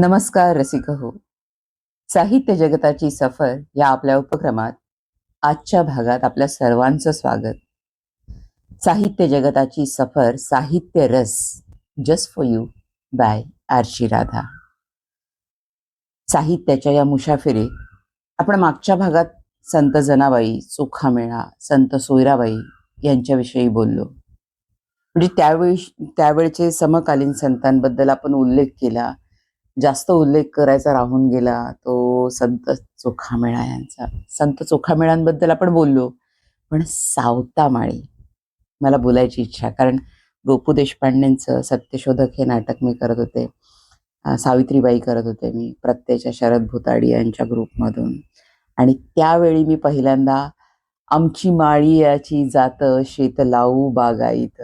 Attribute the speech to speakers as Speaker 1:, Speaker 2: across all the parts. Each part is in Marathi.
Speaker 1: नमस्कार रसिक हो साहित्य जगताची सफर या आपल्या उपक्रमात आजच्या भागात आपल्या सर्वांचं स्वागत. साहित्य जगताची सफर साहित्य रस just for you by Aarshi Radha. साहित्याच्या या मुसाफिरीत आपण मागच्या भागात संत जनाबाई चोखामेळा संत सोयराबाई यांच्याविषयी बोललो. म्हणजे त्यावेळी त्यावेळचे समकालीन संतांबद्दल आपण उल्लेख केला. जास्त उल्लेख करायचा राहून गेला तो संत चोखामेळा यांचा. संत चोखामेळांबद्दल आपण बोललो पण सावतामाळी मला बोलायची इच्छा कारण गोपू देशपांडेंचं सत्यशोधक हे नाटक मी करत होते. सावित्रीबाई करत होते मी प्रत्येच्या शरद भुताडी यांच्या ग्रुपमधून. आणि त्यावेळी मी पहिल्यांदा आमची माळी याची जात शेत लावू बागाईत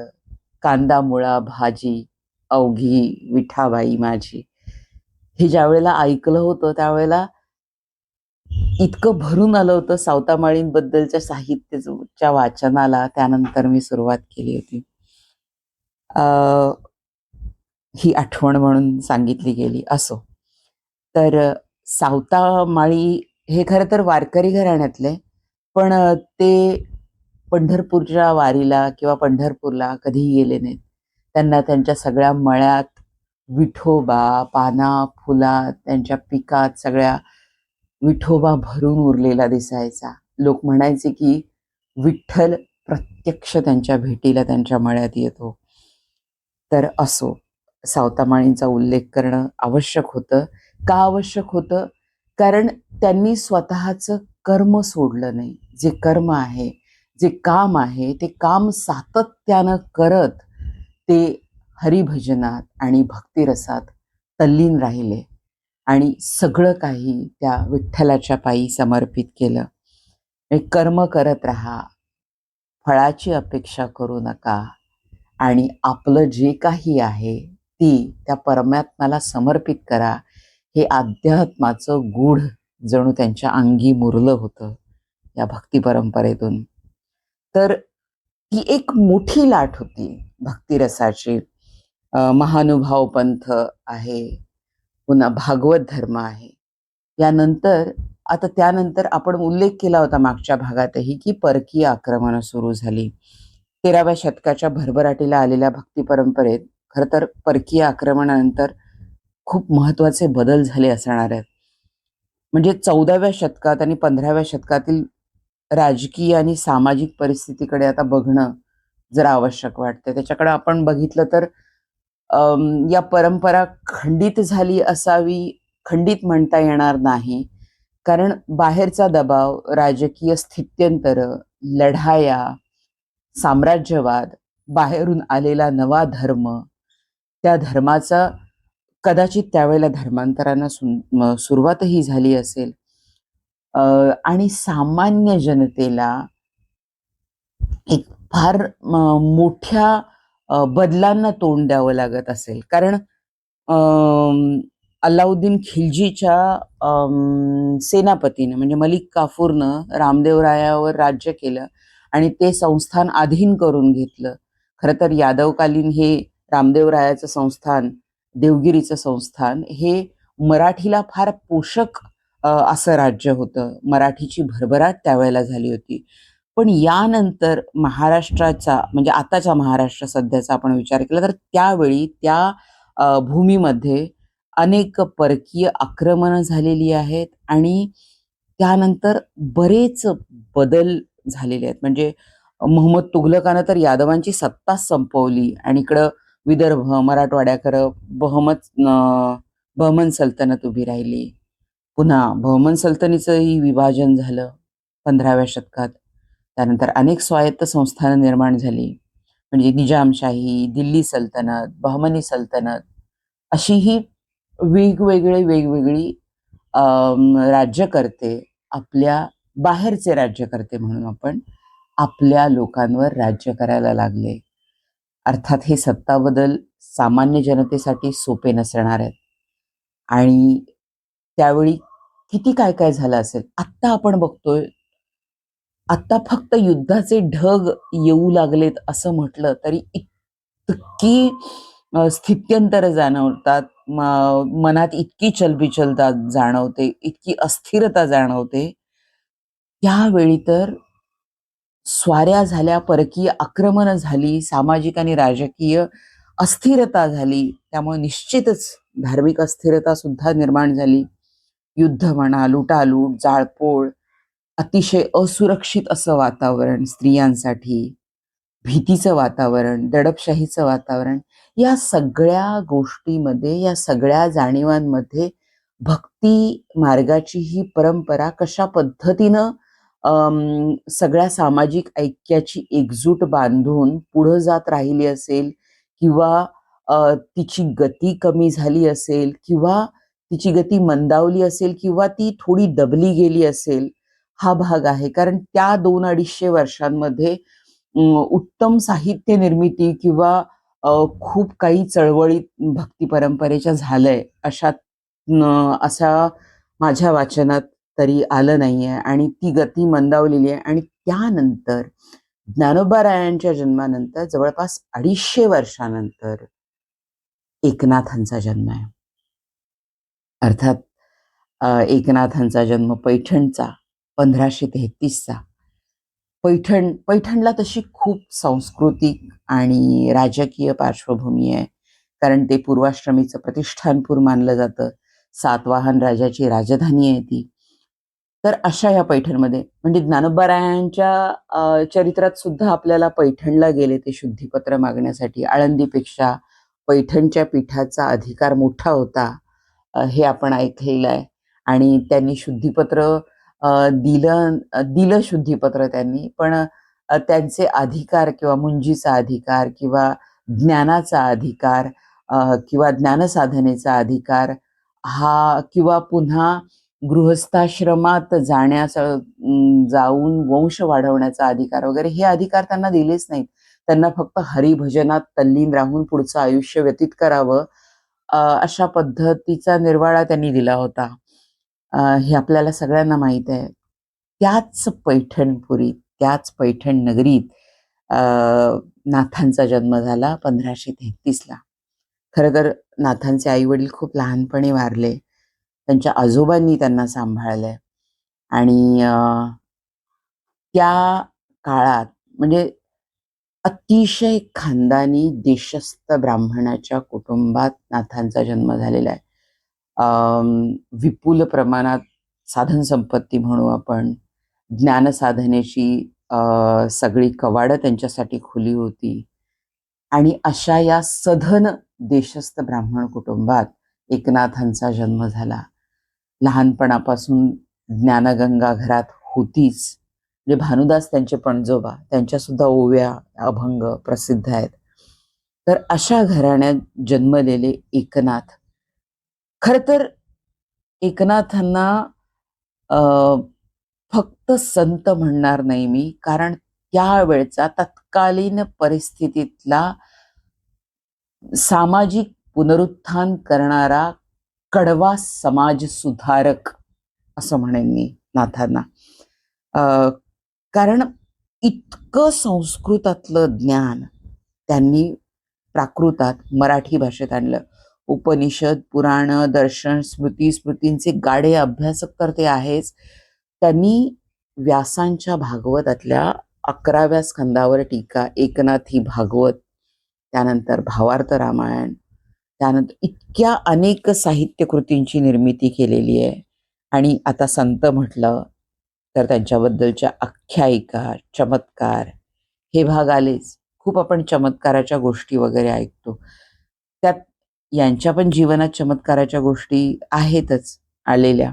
Speaker 1: कांदा मुळा भाजी अवघी विठाबाई माझी हे ज्या वेळेला ऐकलं होतं त्यावेळेला इतकं भरून आलं होतं सावतामाळींबद्दलच्या साहित्याच्या वाचनाला. त्यानंतर मी सुरुवात केली होती. अं, ही आठवण म्हणून सांगितली गेली असो. तर सावतामाळी हे खरं तर वारकरी घराण्यातले पण ते पंढरपूरच्या वारीला किंवा पंढरपूरला कधीही गेले नाहीत. त्यांना त्यांच्या सगळ्या मळ्यात विठोबा पाना फुलात त्यांच्या पिकात सगळ्या विठोबा भरून उरलेला दिसायचा. लोक म्हणायचे की विठ्ठल प्रत्यक्ष त्यांच्या भेटीला त्यांच्या मळ्यात येतो. तर असो. सावतामाळींचा उल्लेख करणं आवश्यक होतं. का आवश्यक होतं? कारण त्यांनी स्वतःचं कर्म सोडलं नाही. जे कर्म आहे जे काम आहे ते काम सातत्यानं करत ते हरिभजनात आणि भक्तिरसात तल्लीन राहिले आणि सगळं काही त्या विठ्ठलाच्या पायी समर्पित केलं. हे कर्म करत राहा फळाची अपेक्षा करू नका आणि आपलं जे काही आहे ती त्या परमात्म्याला समर्पित करा. हे अध्यात्माचं गूढ जणू त्यांच्या अंगी मुरलं होतं या भक्ती परंपरेतून. तर ती एक मोठी लाट होती भक्तिरसाची. महानुभाव पंथ आहे पुन्हा भागवत धर्म आहे. यानंतर आता त्यानंतर आपण उल्लेख केला होता मागच्या भागातही की परकीय आक्रमणं सुरू झाली. तेराव्या शतकाच्या भरभराटीला आलेल्या भक्ती परंपरेत खरं तर परकीय आक्रमणानंतर खूप महत्त्वाचे बदल झाले असणार आहेत. म्हणजे चौदाव्या शतकात आणि पंधराव्या शतकातील राजकीय आणि सामाजिक परिस्थितीकडे आता बघणं जरा आवश्यक वाटतं त्याच्याकडे आपण बघितलं तर या परंपरा खंडित झाली असावी खंडित म्हणता येणार नाही. कारण बाहेरचा दबाव राजकीय स्थित्यंतर लढाया साम्राज्यवाद बाहेरून आलेला नवा धर्म त्या धर्माचा कदाचित त्यावेळेला धर्मांतरांना सुरुवातही झाली असेल. आणि सामान्य जनतेला एक फार मोठ्या बदलांना तोंड द्यावं लागत असेल. कारण अल्लाउद्दीन खिलजीच्या सेनापतीनं म्हणजे मलिक काफूरनं रामदेवरायावर राज्य केलं आणि ते संस्थान अधीन करून घेतलं. खरं तर यादवकालीन हे रामदेवरायाचं संस्थान देवगिरीचं संस्थान हे मराठीला फार पोषक असं राज्य होतं. मराठीची भरभराट त्यावेळेला झाली होती. पण यानंतर महाराष्ट्राचा म्हणजे आताच्या महाराष्ट्र सध्याचा आपण विचार केला तर त्यावेळी त्या भूमीमध्ये अनेक परकीय आक्रमणं झालेली आहेत आणि त्यानंतर बरेच बदल झालेले आहेत. म्हणजे मोहम्मद तुघलकानं तर यादवांची सत्ता संपवली आणि इकडं विदर्भ मराठवाड्याकडं बहमत बहमन सल्तनत उभी राहिली. पुन्हा बहमन सल्तनीचंही विभाजन झालं पंधराव्या शतकात. त्यानंतर अनेक स्वायत्त संस्थानं निर्माण झाली. म्हणजे निजामशाही दिल्ली सल्तनत बहमनी सल्तनत अशी ही वेगवेगळे वेगवेगळी राज्यकर्ते आपल्या बाहेरचे राज्यकर्ते म्हणून आपण आपल्या लोकांवर राज्य करायला लागले. अर्थात हे सत्ता बदल सामान्य जनतेसाठी सोपे नसणार आहेत. आणि त्यावेळी किती काय काय झालं असेल आत्ता आपण बघतोय आत्ता फक्त युद्धाचे ढग येऊ लागलेत असं म्हटलं तरी इतकी स्थित्यंतर जाणवतात मनात इतकी चलबिचलता जाणवते इतकी अस्थिरता जाणवते. त्यावेळी तर स्वाऱ्या झाल्या परकीय आक्रमण झाली सामाजिक आणि राजकीय अस्थिरता झाली त्यामुळे निश्चितच धार्मिक अस्थिरता सुद्धा निर्माण झाली. युद्ध म्हणा लुटालूट जाळपोळ अतिशय असुरक्षित असं वातावरण स्त्रियांसाठी भीतीचं वातावरण दडपशाहीचं वातावरण या सगळ्या गोष्टीमध्ये या सगळ्या जाणीवांमध्ये भक्ती मार्गाची ही परंपरा कशा पद्धतीनं सगळ्या सामाजिक ऐक्याची एकजूट बांधून पुढं जात राहिली असेल किंवा तिची गती कमी झाली असेल किंवा तिची गती मंदावली असेल किंवा ती थोडी दबली गेली असेल हा भाग आहे. कारण त्या दोन अडीचशे वर्षांमध्ये उत्तम साहित्य निर्मिती किंवा खूप काही चळवळी भक्ती परंपरेच्या झालंय अशा असा माझ्या वाचनात तरी आलं नाहीये. आणि ती गती मंदावलेली आहे. आणि त्यानंतर ज्ञानोबा रायांच्या जन्मानंतर जवळपास अडीचशे वर्षानंतर एकनाथांचा जन्म आहे. अर्थात एकनाथांचा जन्म पैठणचा. पंधराशे तेहतीसचा. पैठण पैठणला तशी खूप सांस्कृतिक आणि राजकीय पार्श्वभूमी आहे. कारण ते पूर्वाश्रमीचं प्रतिष्ठानपूर मानलं जातं. सातवाहन राजाची राजधानी आहे ती. तर अशा या पैठणमध्ये म्हणजे ज्ञानोबारायांच्या चरित्रात सुद्धा आपल्याला पैठणला गेले ते शुद्धीपत्र मागण्यासाठी. आळंदीपेक्षा पैठणच्या पीठाचा अधिकार मोठा होता हे आपण ऐकलेलं आहे. आणि त्यांनी शुद्धीपत्र दिलं दिलं शुद्धीपत्र त्यांनी पण त्यांचे अधिकार किंवा मुंजीचा अधिकार किंवा ज्ञानाचा अधिकार किंवा ज्ञानसाधनेचा अधिकार हा किंवा पुन्हा गृहस्थाश्रमात जाण्याचा जाऊन वंश वाढवण्याचा अधिकार वगैरे हे अधिकार त्यांना दिलेच नाहीत. त्यांना फक्त हरिभजनात तल्लीन राहून पुढचं आयुष्य व्यतीत करावं अशा पद्धतीचा निर्वाळा त्यांनी दिला होता. हे आपल्याला सगळ्यांना माहीत आहे. त्याच पैठणपुरीत त्याच पैठण नगरीत अ, नाथांचा जन्म झाला पंधराशे तेहतीसला खरं तर नाथांचे आईवडील खूप लहानपणी वारले. त्यांच्या आजोबांनी त्यांना सांभाळलंय. आणि त्या काळात म्हणजे अतिशय खानदानी देशस्थ ब्राह्मणाच्या कुटुंबात नाथांचा जन्म झालेला आहे. विपुल प्रमाणात साधन संपत्ती म्हणू आपण ज्ञानसाधनेची सगळी कवाडं त्यांच्यासाठी खुली होती. आणि अशा या सधन देशस्थ ब्राह्मण कुटुंबात एकनाथांचा जन्म झाला. लहानपणापासून ज्ञानगंगा घरात होतीच. म्हणजे भानुदास त्यांचे पणजोबा त्यांच्यासुद्धा ओव्या अभंग प्रसिद्ध आहेत. तर अशा घराण्यात जन्मलेले एकनाथ खर तर एकनाथांना फक्त संत म्हणणार नाही मी. कारण त्यावेळचा तत्कालीन परिस्थितीतला सामाजिक पुनरुत्थान करणारा कडवा समाज सुधारक असं म्हणेन मी नाथांना. कारण इतकं संस्कृतातलं ज्ञान त्यांनी प्राकृतात मराठी भाषेत आणलं. उपनिषद पुराण दर्शन स्मृती स्मृतींचे गाडे अभ्यासक तर ते आहेच. त्यांनी व्यासांच्या भागवतातल्या अकराव्या स्कंदावर टीका एकनाथी भागवत त्यानंतर भावार्थ रामायण त्यानंतर इतक्या अनेक साहित्यकृतींची निर्मिती केलेली आहे. आणि आता संत म्हटलं तर त्यांच्याबद्दलच्या आख्यायिका चमत्कार हे भाग आलेच. खूप आपण चमत्काराच्या गोष्टी वगैरे ऐकतो. त्यात यांच्या पण जीवनात चमत्काराच्या गोष्टी आहेतच आलेल्या.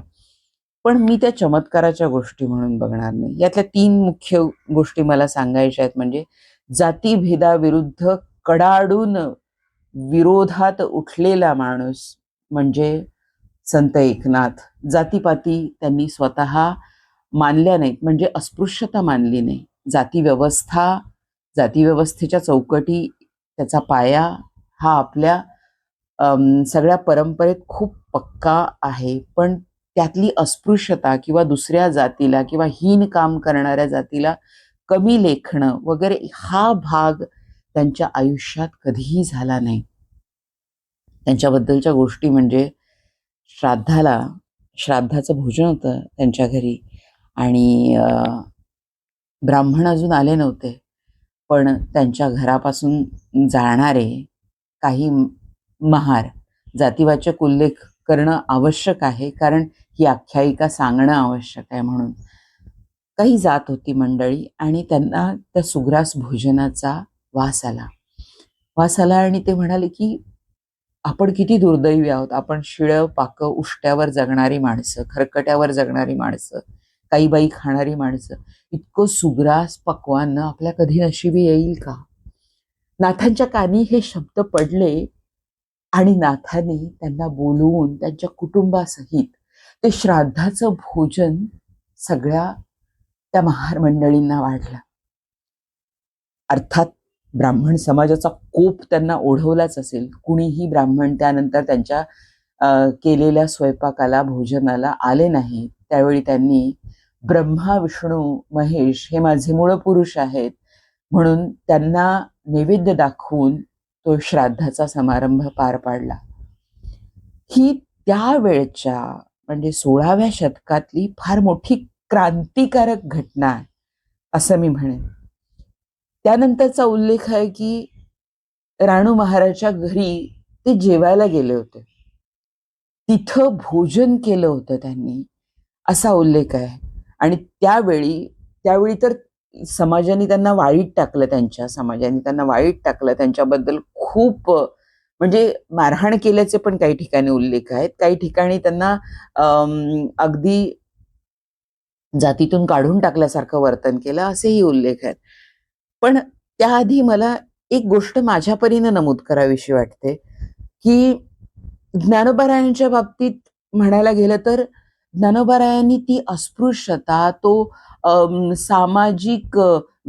Speaker 1: पण मी त्या चमत्काराच्या गोष्टी म्हणून बघणार नाही. यातल्या तीन मुख्य गोष्टी मला सांगायच्या आहेत म्हणजे जातीभेदाविरुद्ध कडाडून विरोधात उठलेला माणूस म्हणजे संत एकनाथ. जातीपाती त्यांनी स्वतः मानल्या नाहीत म्हणजे अस्पृश्यता मानली नाही. जाती व्यवस्था चौकटी त्याचा पाया हा आपल्या सगळ्या परंपरेत खूप पक्का आहे. पण त्यातली अस्पृश्यता किंवा दुसऱ्या जातीला किंवा हीन काम करणाऱ्या जातीला कमी लेखणं वगैरे हा भाग त्यांच्या आयुष्यात कधीही झाला नाही. त्यांच्याबद्दलच्या गोष्टी म्हणजे श्राद्धाला श्राद्धाचं भोजन होतं त्यांच्या घरी आणि ब्राह्मण अजून आले नव्हते. पण त्यांच्या घरापासून जाणारे काही महार. जातीवाचक उल्लेख करणं आवश्यक आहे कारण ही आख्यायिका सांगणं आवश्यक आहे म्हणून. काही जात होती मंडळी आणि त्यांना त्या सुग्रास भोजनाचा वास आला. वास आला आणि ते म्हणाले की आपण किती दुर्दैवी आहोत. आपण शिळं पाक उष्ट्यावर जगणारी माणसं खरकट्यावर जगणारी माणसं काही बाई खाणारी माणसं. इतकं सुग्रास पक्वान्न आपल्या कधी नशिबी येईल का? नाथांच्या कानी हे शब्द पडले आणि नाथाने त्यांना बोलवून त्यांच्या कुटुंबासहित ते श्राद्धाचं भोजन सगळ्या त्या महार मंडळींना वाढलं. अर्थात ब्राह्मण समाजाचा कोप त्यांना ओढवलाच असेल. कुणीही ब्राह्मण त्यानंतर त्यांच्या केलेल्या स्वयंपाकाला भोजनाला आले नाही. त्यावेळी त्यांनी ब्रह्मा विष्णू महेश हे माझे मूळ पुरुष आहेत म्हणून त्यांना नैवेद्य दाखवून तो श्राद्धाचा समारंभ पार पाडला. ही त्यावेळच्या म्हणजे सोळाव्या शतकातली फार मोठी क्रांतिकारक घटना आहे असं मी म्हणेन. त्यानंतरचा उल्लेख आहे की राणू महाराजच्या घरी ते जेवायला गेले होते. तिथं भोजन केलं होतं त्यांनी असा उल्लेख आहे. आणि त्यावेळी त्यावेळी तर समाजाने त्यांना वाईट टाकलं त्यांच्या समाजाने त्यांना वाईट टाकलं त्यांच्याबद्दल खूप म्हणजे मारहाण केल्याचे पण काही ठिकाणी उल्लेख आहेत. काही ठिकाणी त्यांना अगदी जातीतून काढून टाकल्यासारखं वर्तन केलं असेही उल्लेख आहेत. पण त्याआधी मला एक गोष्ट माझ्या परीनं नमूद करावीशी वाटते की ज्ञानोबारायांच्या बाबतीत म्हणायला गेलं तर ज्ञानोबारायांनी ती अस्पृश्यता तो सामाजिक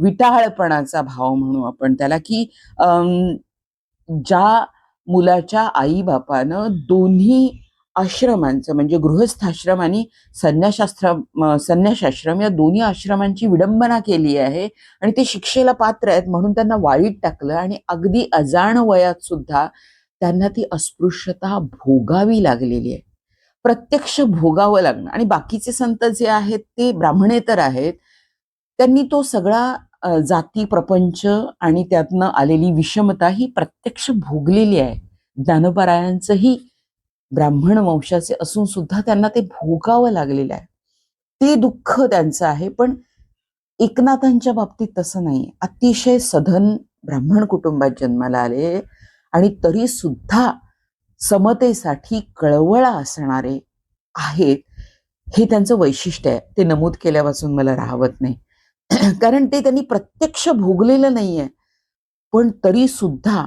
Speaker 1: विटाळपणाचा भाव म्हणू आपण त्याला की ज्या मुलाच्या आई बापानं दोन्ही आश्रमांचं म्हणजे गृहस्थाश्रम आणि संन्यासाश्रम संन्यासाश्रम या दोन्ही आश्रमांची विडंबना केली आहे आणि ते शिक्षेला पात्र आहेत म्हणून त्यांना वाईट टाकलं आणि अगदी अजाण वयात सुद्धा त्यांना ती अस्पृश्यता भोगावी लागलेली आहे. प्रत्यक्ष भोगावं लागणं. आणि बाकीचे संत जे आहेत ते ब्राह्मणेतर आहेत. त्यांनी तो सगळा जाती प्रपंच आणि त्यातनं आलेली विषमता ही प्रत्यक्ष भोगलेली आहे. ज्ञानपरायांचंही ब्राह्मण वंशाचे असून सुद्धा त्यांना ते भोगावं लागलेलं आहे. ते दुःख त्यांचं आहे पण एकनाथांच्या बाबतीत तसं नाही अतिशय सधन ब्राह्मण कुटुंबात जन्माला आले आणि तरी सुद्धा समतेसाठी कळवळा असणारे आहेत हे त्यांचं वैशिष्ट्य आहे. ते नमूद केल्यापासून मला राहवत नाही. कारण ते त्यांनी प्रत्यक्ष भोगलेलं नाहीये. पण तरी सुद्धा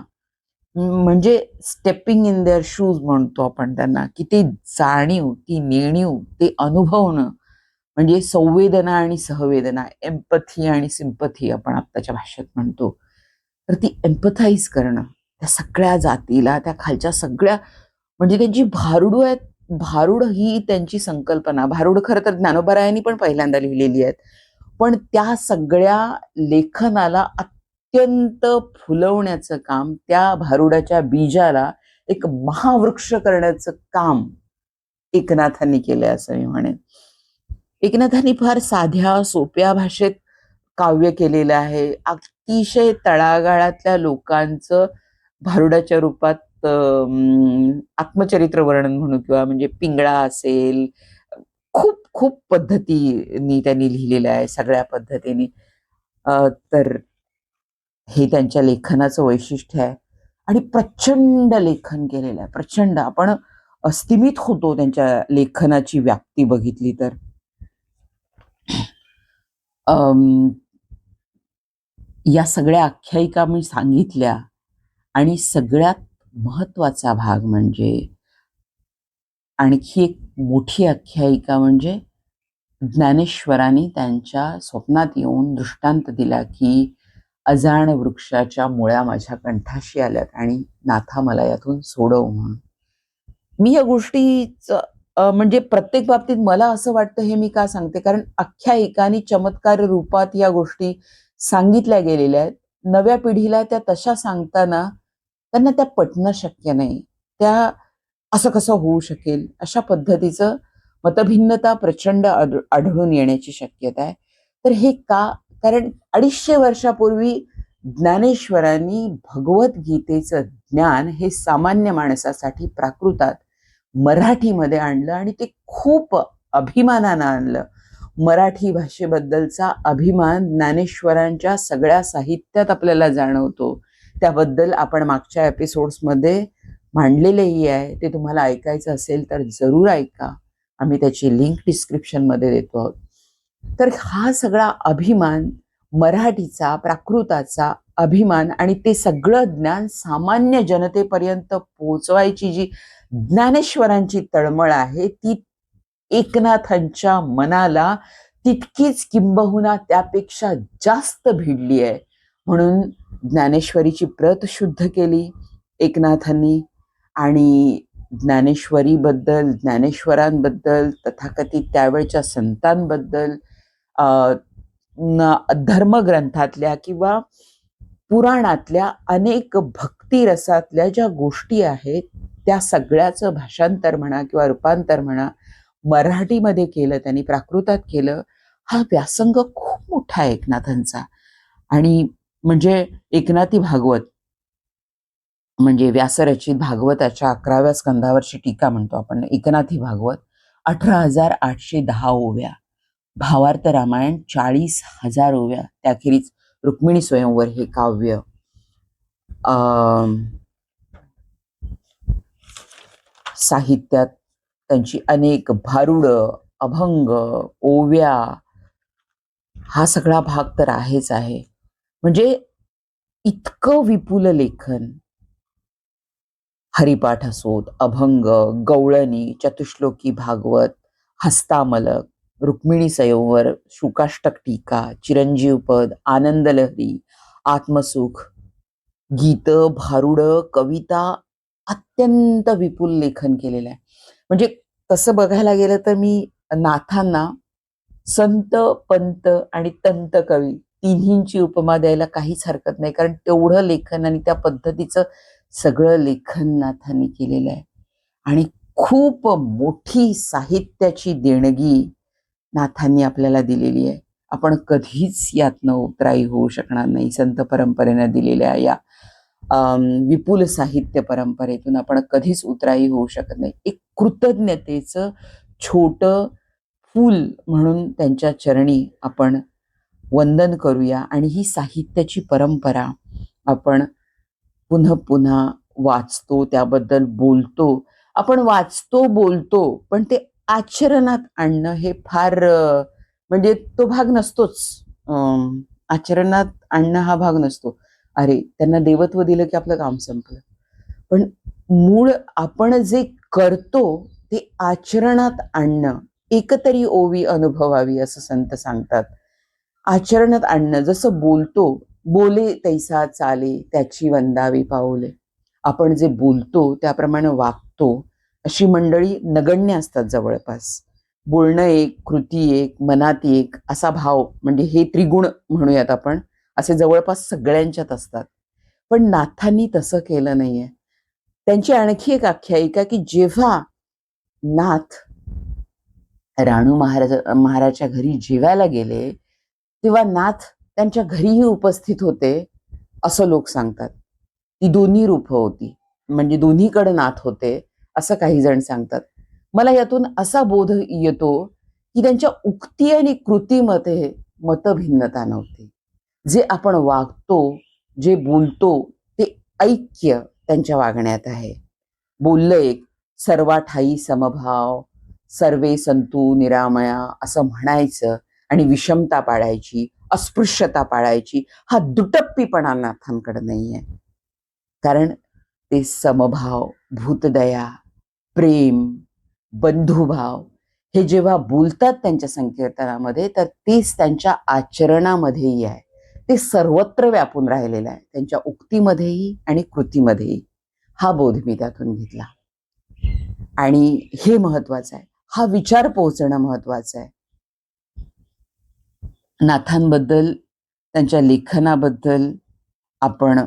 Speaker 1: म्हणजे स्टेपिंग इन देअर शूज म्हणतो आपण त्यांना की ते जाणीव ती नेणीव ते अनुभवणं म्हणजे संवेदना आणि सहवेदना एम्पथी आणि सिंपथी आपण आत्ताच्या भाषेत म्हणतो. तर ती एम्पथाईज करणं त्या सगळ्या जातीला त्या खालच्या सगळ्या म्हणजे त्यांची भारुडू आहेत भारुड ही त्यांची संकल्पना. भारुड खरं तर ज्ञानोबरायांनी पण पहिल्यांदा लिहिलेली आहेत. पण त्या सगळ्या लेखनाला अत्यंत फुलवण्याचं काम त्या भारुडाच्या बीजाला एक महावृक्ष करण्याचं काम एकनाथांनी केलंय असं मी म्हणेन. एकनाथांनी फार साध्या सोप्या भाषेत काव्य केलेलं आहे. अतिशय तळागाळातल्या लोकांचं भारुडाच्या रूपात आत्मचरित्र वर्णन म्हणू किंवा म्हणजे पिंगळा असेल खूप पद्धतीनी त्यांनी लिहिलेलं आहे सगळ्या पद्धतीने. तर हे त्यांच्या लेखनाचं वैशिष्ट्य आहे. आणि प्रचंड लेखन केलेलं आहे. प्रचंड. आपण अस्तिमित होतो त्यांच्या लेखनाची व्याप्ती बघितली तर. अम, या सगळ्या आख्यायिका मी सांगितल्या. आणि सगळ्यात महत्त्वाचा भाग म्हणजे आणखी एक मोठी आख्यायिका म्हणजे ज्ञानेश्वरांनी त्यांच्या स्वप्नात येऊन दृष्टांत दिला की अजाण वृक्षाच्या मुळ्या माझ्या कंठाशी आल्यात आणि नाथा मला यातून सोडव म्हणून. मी या गोष्टीच म्हणजे प्रत्येक बाबतीत मला असं वाटतं हे मी का सांगते? कारण आख्यायिका चमत्कार रूपात या गोष्टी सांगितल्या गेलेल्या आहेत. नव्या पिढीला त्या तशा सांगताना त्यांना त्या पटणं शक्य नाही. त्या असं कसं होऊ शकेल? अशा पद्धतीचं मतभिन्नता प्रचंड आढळून येण्याची शक्यता आहे. तर हे का? कारण अडीचशे वर्षापूर्वी ज्ञानेश्वरांनी भगवद्गीतेचं ज्ञान हे सामान्य माणसासाठी प्राकृतात मराठीमध्ये आणलं आणि ते खूप अभिमानानं आणलं. मराठी भाषेबद्दलचा अभिमान ज्ञानेश्वरांच्या सगळ्या साहित्यात आपल्याला जाणवतो. त्याबद्दल आपण मागच्या एपिसोड्समध्ये मांडलेलेही आहे. ते तुम्हाला ऐकायचं असेल तर जरूर ऐका. आम्ही त्याची लिंक डिस्क्रिप्शनमध्ये देतो आहोत. तर हा सगळा अभिमान मराठीचा प्राकृताचा अभिमान आणि ते सगळं ज्ञान सामान्य जनतेपर्यंत पोहोचवायची जी ज्ञानेश्वरांची तळमळ आहे ती एकनाथांच्या मनाला तितकीच किंबहुना त्यापेक्षा जास्त भिडली आहे. म्हणून ज्ञानेश्वरीची प्रत शुद्ध केली एकनाथांनी आणि ज्ञानेश्वरीबद्दल ज्ञानेश्वरांबद्दल तथाकथित त्यावेळच्या संतांबद्दल धर्मग्रंथातल्या किंवा पुराणातल्या अनेक भक्तिरसातल्या ज्या गोष्टी आहेत त्या सगळ्याचं भाषांतर म्हणा किंवा रूपांतर म्हणा मराठीमध्ये केलं त्यांनी प्राकृतात केलं हा व्यासंग खूप मोठा आहे एकनाथांचा. आणि म्हणजे एकनाथी भागवत म्हणजे व्यासरचित भागवताच्या अकराव्या स्कंदावरची टीका म्हणतो आपण एकनाथी भागवत अठरा हजार आठशे दहा ओव्या भावार्थ रामायण चाळीस हजार ओव्या त्याखेरीज रुक्मिणी स्वयंवर हे काव्य. अं, साहित्यात त्यांची अनेक भारुड अभंग ओव्या हा सगळा भाग तर आहेच आहे. म्हणजे इतकं विपुल लेखन हरिपाठ असोत अभंग गवळणी चतुश्लोकी भागवत हस्तामलक रुक्मिणी सयोवर शुकाष्टक टीका चिरंजीव पद आनंदलहरी आत्मसुख गीत भारुड कविता अत्यंत विपुल लेखन केलेलं आहे. म्हणजे तसं बघायला गेलं तर मी नाथांना संत पंत आणि तंत कवी तिन्हींची उपमा द्यायला काहीच हरकत नाही कारण तेवढं लेखन आणि त्या पद्धतीचं सगळं लेखन नाथांनी केलेलं आहे. आणि खूप मोठी साहित्याची देणगी नाथांनी आपल्याला दिलेली आहे. आपण कधीच यातनं उतराई होऊ शकणार नाही. संत परंपरेनं दिलेल्या या विपुल साहित्य परंपरेतून आपण कधीच उतराई होऊ शकत नाही. एक कृतज्ञतेचं छोट फूल म्हणून त्यांच्या चरणी आपण वंदन करूया. आणि ही साहित्याची परंपरा आपण पुन्हा पुन्हा वाचतो त्याबद्दल बोलतो. आपण वाचतो बोलतो पण ते आचरणात आणणं हे फार म्हणजे तो भाग नसतोच. आचरणात आणणं हा भाग नसतो. अरे त्यांना देवत्व दिलं की आपलं काम संपलं. पण मूळ आपण जे करतो ते आचरणात आणणं एकतरी ओवी अनुभवावी असं संत सांगतात. आचरणात आणणं जसं बोलतो बोले तैसा चाले त्याची वंदावी पाऊले. आपण जे बोलतो त्याप्रमाणे वागतो अशी मंडळी नगण्य असतात जवळपास. बोलणं एक कृती एक मनात एक असा भाव म्हणजे हे त्रिगुण म्हणूयात आपण असे जवळपास सगळ्यांच्यात असतात. पण नाथांनी तसं केलं नाहीये. त्यांची आणखी एक आख्यायिका की जेव्हा नाथ राणू महाराज महाराजच्या घरी जेवायला गेले तेव्हा नाथ त्यांच्या घरीही उपस्थित होते असं लोक सांगतात. ती दोन्ही रूप होती. म्हणजे दोन्हीकडे नाथ होते असं काही जण सांगतात. मला यातून असा बोध येतो की त्यांच्या उक्ती आणि कृतीमध्ये मतभिन्नता नव्हती. जे आपण वागतो जे बोलतो ते ऐक्य त्यांच्या वागण्यात आहे. बोललं एक सर्वा ठाई समभाव सर्वे संतू निरामया असं म्हणायचं आणि विषमता पाळायची अस्पृश्यता पाळायची. हा दुटप्पीपणा नाथांकडे नाहीये. कारण ते समभाव भूतदया प्रेम बंधुभाव हे जेव्हा बोलतात त्यांच्या संकीर्तनामध्ये तर तेच त्यांच्या आचरणामध्येही आहे. ते सर्वत्र व्यापून राहिलेलं आहे. त्यांच्या उक्तीमध्येही आणि कृतीमध्येही. हा बोध मी त्यातून घेतला. आणि हे महत्वाचं आहे. हा विचार पोहोचणं महत्वाचं आहे. नाथांबद्दल त्यांच्या लेखनाबद्दल आपण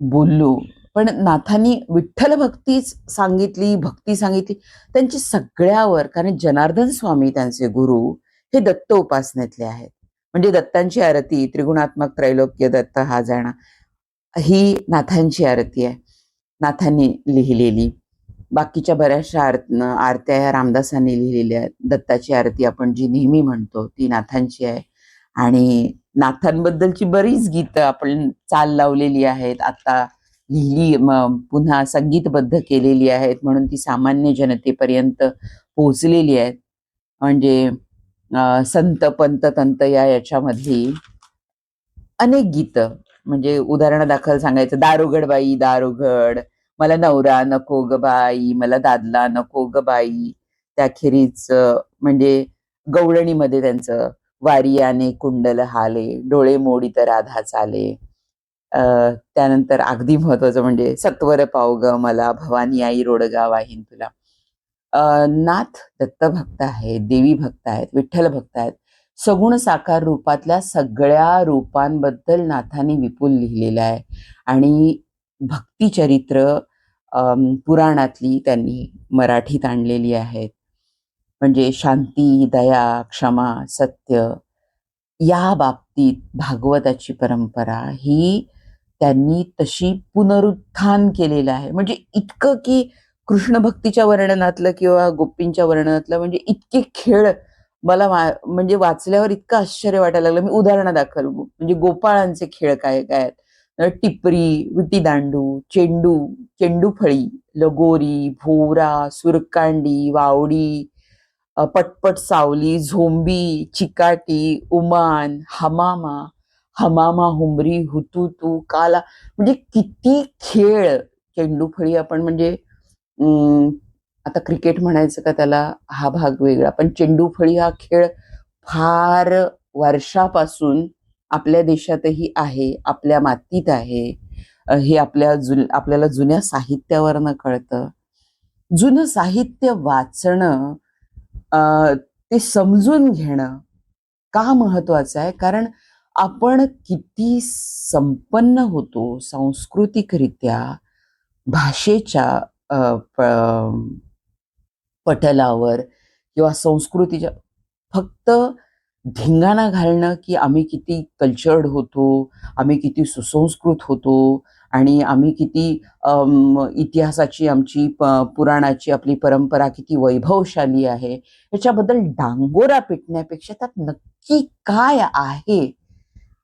Speaker 1: बोललो. पण नाथांनी विठ्ठल भक्तीच सांगितली भक्ती सांगितली. त्यांची सगळ्यावर कारण जनार्दन स्वामी त्यांचे गुरु हे दत्त उपासनेतले आहेत. म्हणजे दत्तांची आरती त्रिगुणात्मक त्रैलोक्य दत्त हा जाणा ही नाथांची आरती आहे. नाथांनी लिहिलेली. बाकीच्या बऱ्याचशा आर आरत्या ह्या रामदासांनी लिहिलेल्या आहेत. दत्ताची आरती आपण जी नेहमी म्हणतो ती नाथांची आहे. आणि नाथांबद्दलची बरीच गीतं आपण चाल लावलेली आहेत. आता लिहिली पुन्हा संगीतबद्ध केलेली आहेत म्हणून ती सामान्य जनतेपर्यंत पोहोचलेली आहेत. म्हणजे संत पंत तंत या याच्यामधली अनेक गीतं. म्हणजे उदाहरणादाखल सांगायचं दारोगड बाई दारोगड मला नवरा नको ग बाई मला दादला नको ग बाई. त्याखेरीज म्हणजे गवळणीमध्ये त्यांचं वारियाने कुंडल हाले डोळे मोडी तर राधा चाले. त्यानंतर अगदी महत्वाचं म्हणजे सत्वर पाव ग मला भवानी आई रोडगा वाहिन तुला. नाथ दत्तभक्त आहेत देवी भक्त आहेत विठ्ठल भक्त आहेत. सगुण साकार रूपातल्या सगळ्या रूपांबद्दल नाथांनी विपुल लिहिलेलं आहे. आणि भक्तिचरित्र पुराणातली त्यांनी मराठीत आणलेली आहेत. म्हणजे शांती दया क्षमा सत्य या बाबतीत भागवताची परंपरा ही त्यांनी तशी पुनरुत्थान केलेलं आहे. म्हणजे इतकं की कृष्ण भक्तीच्या वर्णनातलं किंवा गोपींच्या वर्णनातलं म्हणजे इतके खेळ मला वा- म्हणजे वाचल्यावर इतकं आश्चर्य वाटायला लागलं. मी उदाहरणं दाखल म्हणजे गोपाळांचे खेळ काय काय आहेत? टिपरी विटीदांडू चेंडू चेंडू फळी लगोरी भोवरा सुरकांडी वावडी पटपट सावली झोंबी चिकाटी उमान हमामा हमामा हुमरी हुतुतू काला. म्हणजे किती खेळ चेंडूफळी आपण म्हणजे आता क्रिकेट म्हणायचं का त्याला हा भाग वेगळा. पण चेंडूफळी हा खेळ फार वर्षापासून आपल्या देशातही आहे आपल्या मातीत आहे. हे आपल्या जु आपल्याला जुन्या साहित्यावरनं कळतं. जुनं साहित्य वाचणं ते समजून घेणं का महत्वाचं आहे? कारण आपण किती संपन्न होतो सांस्कृतिकरित्या भाषेच्या प- पटलावर किंवा संस्कृतीच्या फक्त धिंगाणा घालणं की आम्ही किती कल्चर्ड होतो आम्ही किती सुसंस्कृत होतो आणि आम्ही किती इतिहासाची आमची प- पुराणाची आपली परंपरा किती वैभवशाली आहे याच्याबद्दल डांगोरा पिटण्यापेक्षा त्यात नक्की काय आहे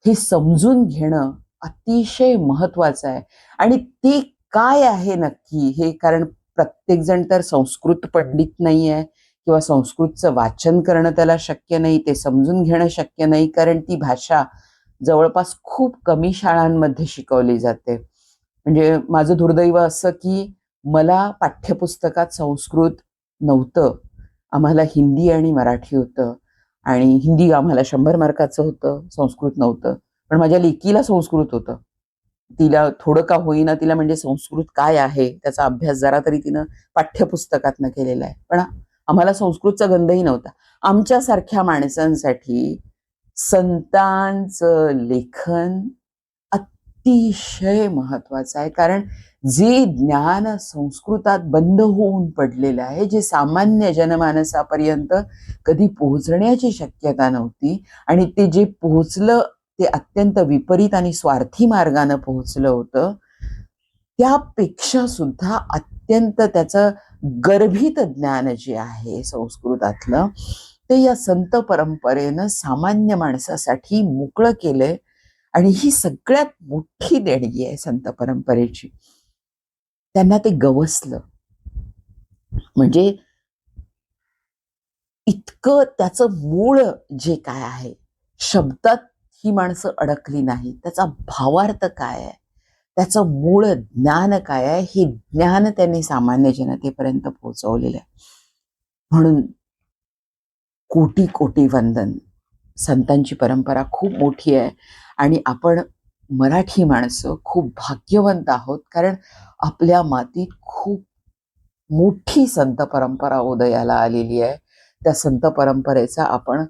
Speaker 1: हे समजून घेणं अतिशय महत्वाचं आहे. आणि ते काय आहे नक्की हे कारण प्रत्येकजण तर संस्कृत पंडित नाही आहे किंवा संस्कृतचं वाचन करणं त्याला शक्य नाही ते समजून घेणं शक्य नाही कारण ती भाषा जवळपास खूप कमी शाळांमध्ये शिकवली जाते. म्हणजे माझं दुर्दैव असं की मला पाठ्यपुस्तकात संस्कृत नव्हतं. आम्हाला हिंदी आणि मराठी होतं. आणि हिंदी आम्हाला शंभर मार्काचं होतं संस्कृत नव्हतं. पण माझ्या लेकीला संस्कृत होतं. तिला थोडं का होईना तिला म्हणजे संस्कृत काय आहे त्याचा अभ्यास जरा तरी तिनं पाठ्यपुस्तकातनं केलेला आहे. पण आम्हाला संस्कृतचा गंधही नव्हता. आमच्यासारख्या माणसांसाठी संतांचं लेखन अतिशय महत्वाचं आहे. कारण जे ज्ञान संस्कृतात बंद होऊन पडलेलं आहे जे सामान्य जनमानसापर्यंत कधी पोहोचण्याची शक्यता नव्हती आणि ते जे पोहोचलं ते अत्यंत विपरीत आणि स्वार्थी मार्गानं पोहोचलं होतं त्यापेक्षा सुद्धा अत्यंत त्याचं गर्भित ज्ञान जे आहे संस्कृतातलं ते या संत परंपरेनं सामान्य माणसासाठी मोकळं केलंय. आणि ही सगळ्यात मोठी देणगी आहे संत परंपरेची. त्यांना ते गवसलं. म्हणजे इतकं त्याचं मूळ जे काय आहे शब्दात ही माणसं अडकली नाही त्याचा भावार्थ काय आहे? त्याचं मूळ ज्ञान काय आहे? हे ज्ञान त्यांनी सामान्य जनतेपर्यंत पोहोचवलेलं आहे. म्हणून कोटी कोटी वंदन. संतांची परंपरा खूप मोठी आहे. आणि आपण मराठी माणसं खूप भाग्यवंत आहोत कारण आपल्या मातीत खूप मोठी संत परंपरा उदयाला आलेली आहे. त्या संत परंपरेचा आपण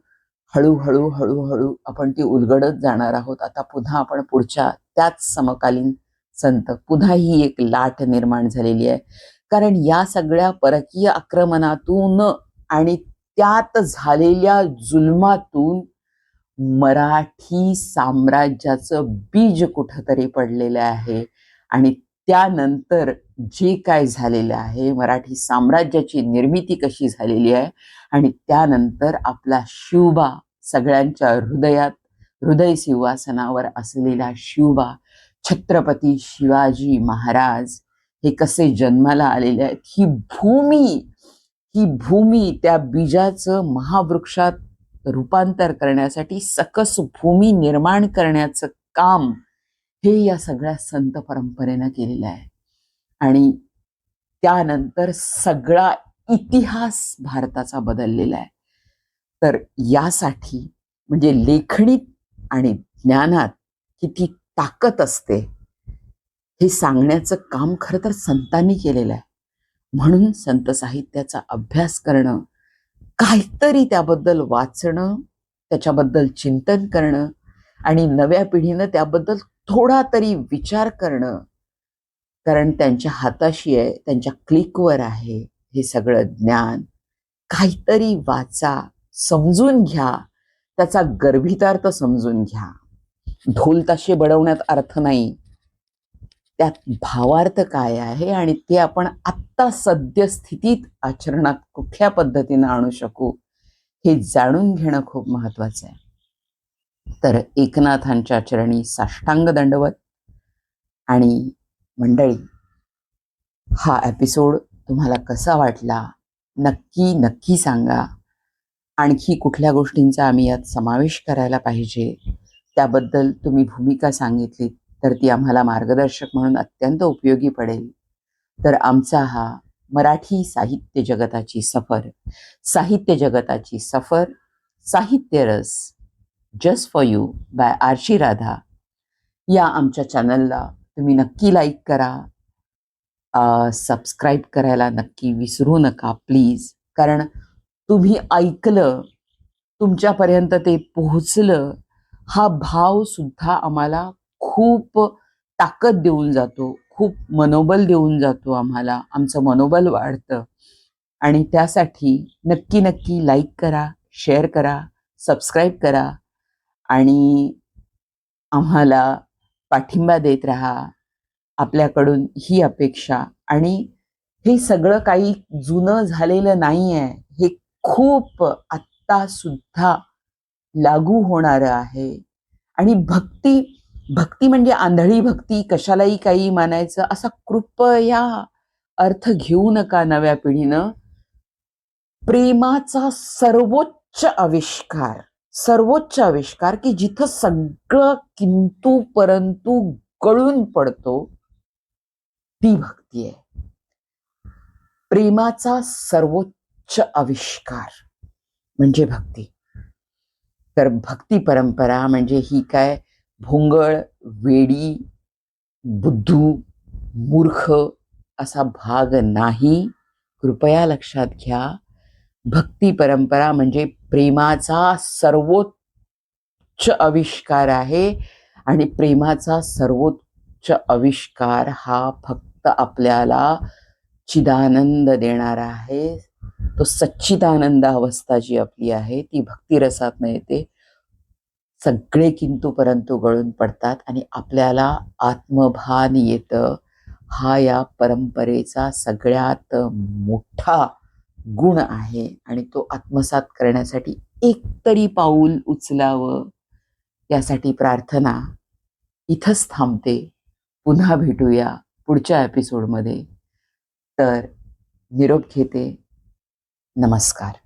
Speaker 1: हळूहळू हळूहळू आपण ती उलगडत जाणार आहोत. आता पुन्हा आपण पुढच्या त्याच समकालीन संत पुन्हा ही एक लाट निर्माण झालेली आहे. कारण या सगळ्या परकीय आक्रमणातून आणि त्यात झालेल्या जुलमातून मराठी साम्राज्याचं बीज कुठंतरी पडलेलं आहे. आणि त्यानंतर जे काय झालेलं आहे मराठी साम्राज्याची निर्मिती कशी झालेली आहे आणि त्यानंतर आपला शिवबा सगळ्यांच्या हृदयात हृदय सिंहासनावर असलेला शिवबा छत्रपती शिवाजी महाराज हे कसे जन्माला आलेले आहेत ही भूमी ही भूमी त्या बीजाचं महावृक्षात रूपांतर करण्यासाठी सकस भूमी निर्माण करण्याचं काम हे या सगळ्या संत परंपरेनं केलेलं आहे. आणि त्यानंतर सगळा इतिहास भारताचा बदललेला आहे. तर यासाठी म्हणजे लेखणीत आणि ज्ञानात किती ताकद असते हे सांगण्याचं काम खरं तर संतांनी केलेलं आहे. म्हणून संत साहित्याचा अभ्यास करणं काहीतरी त्याबद्दल वाचणं त्याच्याबद्दल चिंतन करणं आणि नव्या पिढीनं त्याबद्दल थोडा तरी विचार करणं कारण त्यांच्या हाताशी आहे त्यांच्या क्लिकवर आहे हे सगळं ज्ञान. काहीतरी वाचा समजून घ्या त्याचा गर्भितार्थ समजून घ्या. ढोल ताशे बडवण्यात अर्थ नाही. त्यात भावार्थ काय आहे आणि ते आपण आत्ता सद्यस्थितीत आचरणात कुठल्या पद्धतीनं आणू शकू हे जाणून घेणं खूप महत्वाचं आहे. तर एकनाथांच्या चरणी साष्टांग दंडवत. आणि मंडळी हा एपिसोड तुम्हाला कसा वाटला? नक्की नक्की सांगा. आणखी कुठल्या गोष्टींचा आम्ही यात समावेश करायला पाहिजे? त्याबद्दल तुम्ही भूमिका सांगितली तर ती आम्हाला मार्गदर्शक म्हणून अत्यंत उपयोगी पडेल. तर आमचा हा मराठी साहित्य जगताची सफर साहित्य जगताची सफर साहित्य रस just for you by Aarshi Radha या आमच्या चॅनलला तुम्ही नक्की लाईक करा. सबस्क्राईब करायला नक्की विसरू नका प्लीज कारण तुम्ही ऐकलं तुमच्यापर्यंत ते पोहोचलं हा भाव सुद्धा आम्हाला खूप ताकद देऊन जातो खूप मनोबल देऊन जातो आम्हाला आमचं मनोबल वाढतं. आणि त्यासाठी नक्की नक्की लाईक करा शेअर करा सबस्क्राईब करा आणि आम्हाला पाठिंबा देत राहा आपल्याकडून ही अपेक्षा. आणि हे सगळं काही जुनं झालेलं नाही आहे हे खूप आत्ता सुद्धा लागू होणारं आहे. आणि भक्ती भक्ती म्हणजे आंधळी भक्ती कशालाही काही मानायचं असा कृपया अर्थ घेऊ नका नव्या पिढीनं. प्रेमाचा सर्वोच्च आविष्कार सर्वोच्च आविष्कार की जिथं सगळं किंतु परंतु गळून पडतो ती भक्ती आहे. प्रेमाचा सर्वोच्च आविष्कार म्हणजे भक्ती. तर भक्ती परंपरा म्हणजे ही काय? भोंगळ वेडी बुद्धू मूर्ख असा भाग नाही. कृपया लक्षात घ्या. भक्ती परंपरा म्हणजे प्रेमाचा सर्वोच्च आविष्कार आहे आणि प्रेमाचा सर्वोच्च आविष्कार हा फक्त आपल्याला चिदानंद देणारा आहे. तो सच्चिदानंद अवस्था जी आपली आहे ती भक्तिरसात येते. सगळे किंतू परंतु गळून पडतात आणि आपल्याला आत्मभान येतं. हा या परंपरेचा सगळ्यात मोठा गुण आहे आणि तो आत्मसात करण्यासाठी एकतरी पाऊल उचलावं यासाठी प्रार्थना इथंच थांबते. पुन्हा भेटूया पुढच्या एपिसोडमध्ये तर निरोप घेते. नमस्कार.